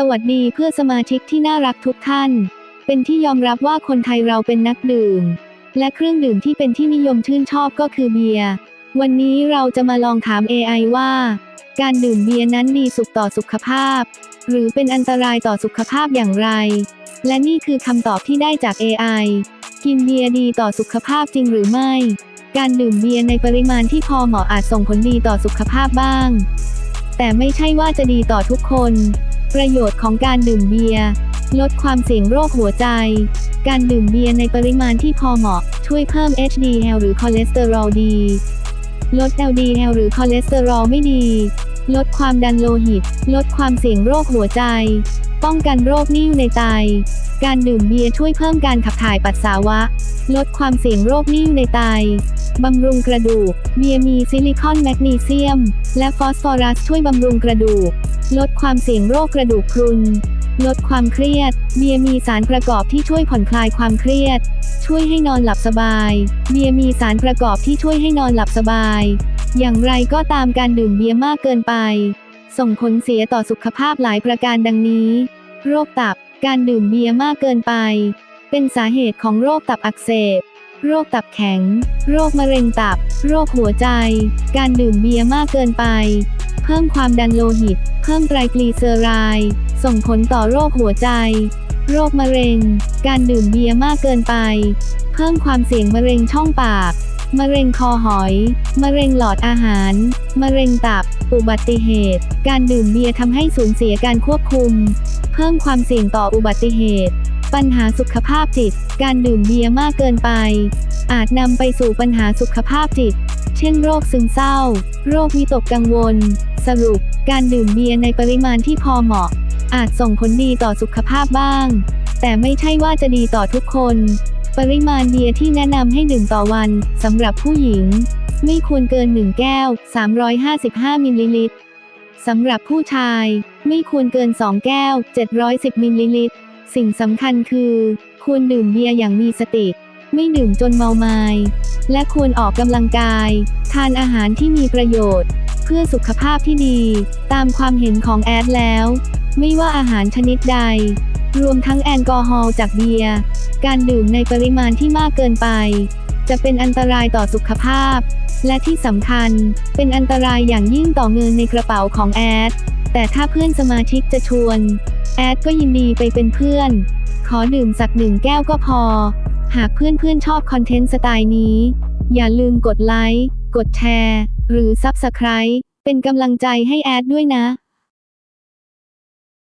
สวัสดีเพื่อสมาชิกที่น่ารักทุกท่าน เป็นที่ยอมรับว่าคนไทยเราเป็นนักดื่ม และเครื่องดื่มที่เป็นที่นิยมชื่นชอบก็คือเบียร์ วันนี้เราจะมาลองถาม AI ว่า การดื่มเบียร์นั้นดีสุขต่อสุขภาพ หรือเป็นอันตรายต่อสุขภาพอย่างไร และนี่คือคำตอบที่ได้จาก AI กินเบียร์ดีต่อสุขภาพจริงหรือไม่ การดื่มเบียร์ในปริมาณที่พอเหมาะอาจส่งผลดีต่อสุขภาพบ้าง แต่ไม่ใช่ว่าจะดีต่อทุกคน ประโยชน์ของการดื่มเบียร์ลดความเสี่ยงโรคหัวใจ การดื่มเบียร์ในปริมาณที่พอเหมาะ ช่วยเพิ่ม HDL หรือคอเลสเตอรอลดี ลด LDL หรือคอเลสเตอรอลไม่ดี ลดความดันโลหิต ลดความเสี่ยงโรคหัวใจ ป้องกันโรคนิ่วในไต การดื่มเบียร์ช่วยเพิ่มการขับถ่ายปัสสาวะ ลดความเสี่ยงโรคนิ่วในไต บำรุงกระดูก เบียร์มีซิลิคอนแมกนีเซียม และฟอสฟอรัสช่วยบำรุงกระดูก ลดความเสี่ยงโรคกระดูกพรุน ลดความเครียด เบียร์มีสารประกอบที่ช่วยผ่อนคลายความเครียด ช่วยให้นอนหลับสบาย เบียร์มีสารประกอบที่ช่วยให้นอนหลับสบาย อย่างไรก็ตามการดื่มเบียร์มากเกินไป ส่งผลเสียต่อสุขภาพหลายประการดังนี้ โรคตับ การดื่มเบียร์มากเกินไป เป็นสาเหตุของโรคตับอักเสบ โรคตับแข็ง โรคมะเร็งตับ โรคหัวใจ การดื่มเบียร์มากเกินไป เพิ่มความดันโลหิต เพิ่มไตรกลีเซอไรด์ส่งผลต่อโรคหัวใจ โรคมะเร็ง การดื่มเบียร์มากเกินไป เพิ่มความเสี่ยงมะเร็งช่องปาก มะเร็งคอหอย มะเร็งหลอดอาหาร มะเร็งตับ อุบัติเหตุ การดื่มเบียร์ทำให้สูญเสียการควบคุม เพิ่มความเสี่ยงต่ออุบัติเหตุ ปัญหาสุขภาพจิต การดื่มเบียร์มากเกินไป อาจนำไปสู่ปัญหาสุขภาพจิต เช่นโรคซึมเศร้า โรควิตกกังวล สรุป การดื่มเบียร์ในปริมาณที่พอเหมาะ อาจส่งผลดีต่อสุขภาพบ้าง แต่ไม่ใช่ว่าจะดีต่อทุกคน ปริมาณเบียร์ที่แนะนำให้ดื่มต่อวันสำหรับผู้หญิง ไม่ควรเกิน 1 แก้ว 355 มิลลิลิตรสำหรับผู้ชาย ไม่ควรเกิน 2 แก้ว 710 มิลลิลิตร สิ่งสำคัญคือ ควรดื่มเบียร์อย่างมีสติ ไม่ดื่มจนเมาไมา้และควรออกกำลังกาย ทานอาหารที่มีประโยชน์ เพื่อสุขภาพที่ดี ตามความเห็นของแอดแล้ว ไม่ว่าอาหารชนิดใด รวมทั้งแอลกอฮอล์จากเบียร์การดื่มในปริมาณที่มากเกินไป จะเป็นอันตรายต่อสุขภาพ และที่สำคัญ เป็นอันตรายอย่างยิ่งต่อเงินในกระเป๋าของแอดแต่ถ้าเพื่อนสมาชิกจะชวน แอดก็ยินดีไปเป็นเพื่อน ขอดื่มสักหนึ่งแก้วก็พอ หากเพื่อนๆชอบคอนเทนต์สไตล์นี้ อย่าลืมกดไลค์ กดแชร์ หรือ Subscribe เป็นกำลังใจให้แอดด้วยนะ